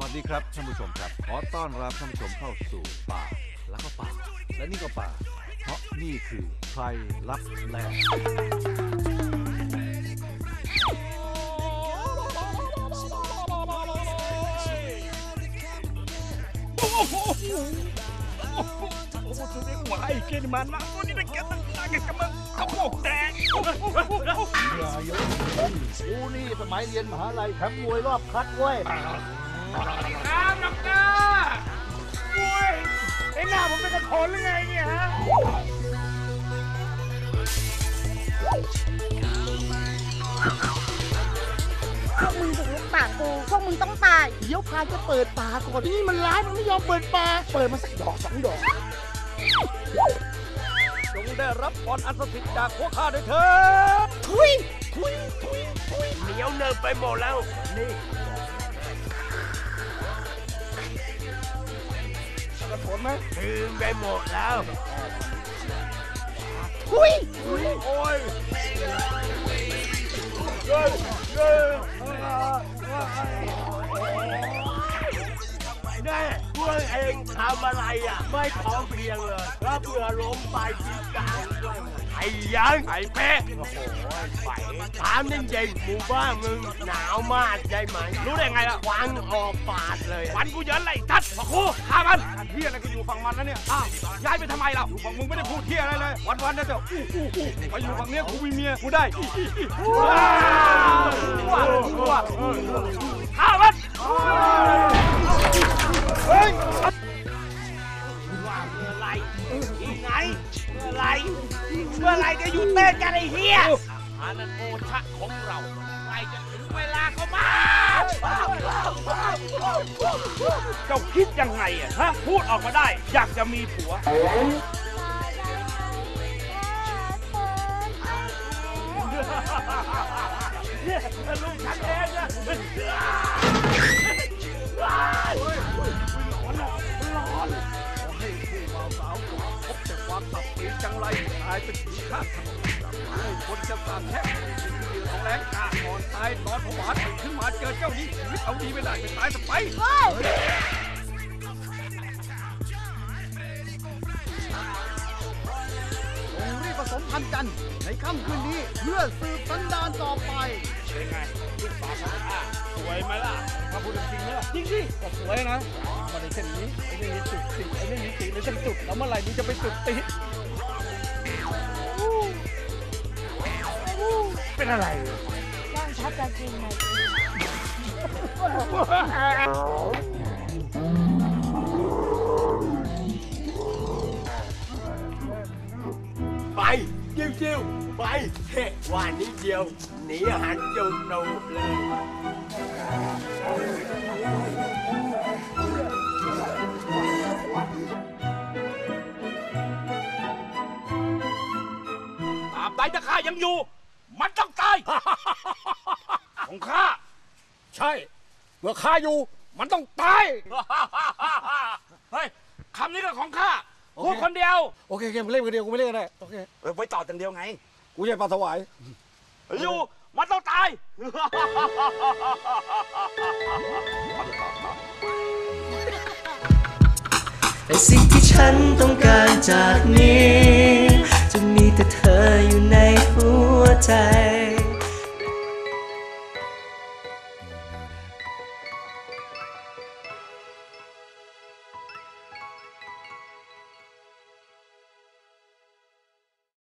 วัสดีครับท่านผู้ชมครับขอต้อนรับท่านผู้ชมเข้าสู่ป่าแล้วก็ป่า และนี่ก็ป่า เพราะนี่คือไพรลับแลนด์หัวไอ้เกณฑ์มันนะวันนี้ได้แกตั้งนานกันกำลังเขาโอกแดงกูนี่สมัยเรียนมหาลัยแชมมวยรอบคัดเว้ย น้ำน้ำหน้าโอ้ยไอ้หน้าผมเป็นกระโถนหรือไงเนี่ยฮะ พวกมึงบุกลุกป่ากู พวกมึงต้องตาย เดี๋ยวพาจะเปิดปากก่อนที่นี่มันร้ายมันไม่ยอมเปิดปากเปิดมาสักดอกสองดอก จงได้รับพรอันศักดิ์สิทธิ์จากพวกข้าด้วยเถิดทุย ทุย ทุย ทุยเหนียวเนิบไปหมดแล้ว นี่ กระโถนไหมถึงไปหมดแล้วทุยโอ้ย เองทำอะไรอะ ไม่พร้อมเพรียงเลยถ้าเผื่อล้มไปที่กลางด้วยไอ้ยังไอ้เป๊ะโอ้โหไฟถามจริงๆหมู่บ้านมึงหนาวมากใช่ไหมรู้ได้ไงล่ะควันออกปาดเลยควันกูเยินเลยทัดพ่อครูฆ่ามันเฮียอะไรก็อยู่ฝั่งมันแล้วเนี่ยอ้าวย้ายไปทำไมล่ะอยู่ฝั่งมึงไม่ได้พูดเฮียอะไรเลย วันๆนั่นเดี๋ยวอู้อู้อู้ไปอยู่ฝั่งเนี้ยกูมีเมียกูได้อีอีอี มื่อไรที่ไหน เมื่อไรเมื่อไรจะหยุดเต้นกันไอ้เฮียอานันโอชะของเราใกล้จะถึงเวลาเขามา เจ้าคิดยังไงอะฮะพูดออกมาได้ อยากจะมีผัวเนี่ยลูกฉันเองนะายเป็นผีข้างถนนผู้คนจะสาบแช่งเป็นเหลือของแรงกล้านอนตายนอนผวาตื่นขึ้นมาเจอเจ้านี้ชีวิตเอาดีไม่ได้ไปตายสไปจงรีบผสมพันธุ์กัน ในค่ำคืนนี้ เพื่อสืบสันดานต่อไป เป็นไงลูกสาวของข้าสวยไหมล่ะถ้าพูดจริงเนี่ยจริงสิก็สวยนะมาในเส้นนี้ไอ้ไม่มีจุดติไอ้ไม่มีติในเส้นจุดแล้วเมื่อไหร่มึงจะไปจุดติ เป็นอะไรร่างชัดจะจริงไหมไปจิ้วจิ้วไปเฮ้ว่านิดเดียวหนีอาหารจุกโนเลยตาบใดถ้าข้ายังอยู่ มันต้องตาย ของข้า ใช่ เมื่อข้าอยู่ มันต้องตาย เฮ้ยคำนี้ก็ของข้าพูดคนเดียว โอเคโอเคมึงเล่นคนเดียวกูไม่เล่นก็ได้โอเคไว้ต่อจังเดียวไง กูจะปลาถวายอยู่ มันต้องตายแต่สิ่งที่ฉันต้องการจากนี้ จะมีแต่เธอ say.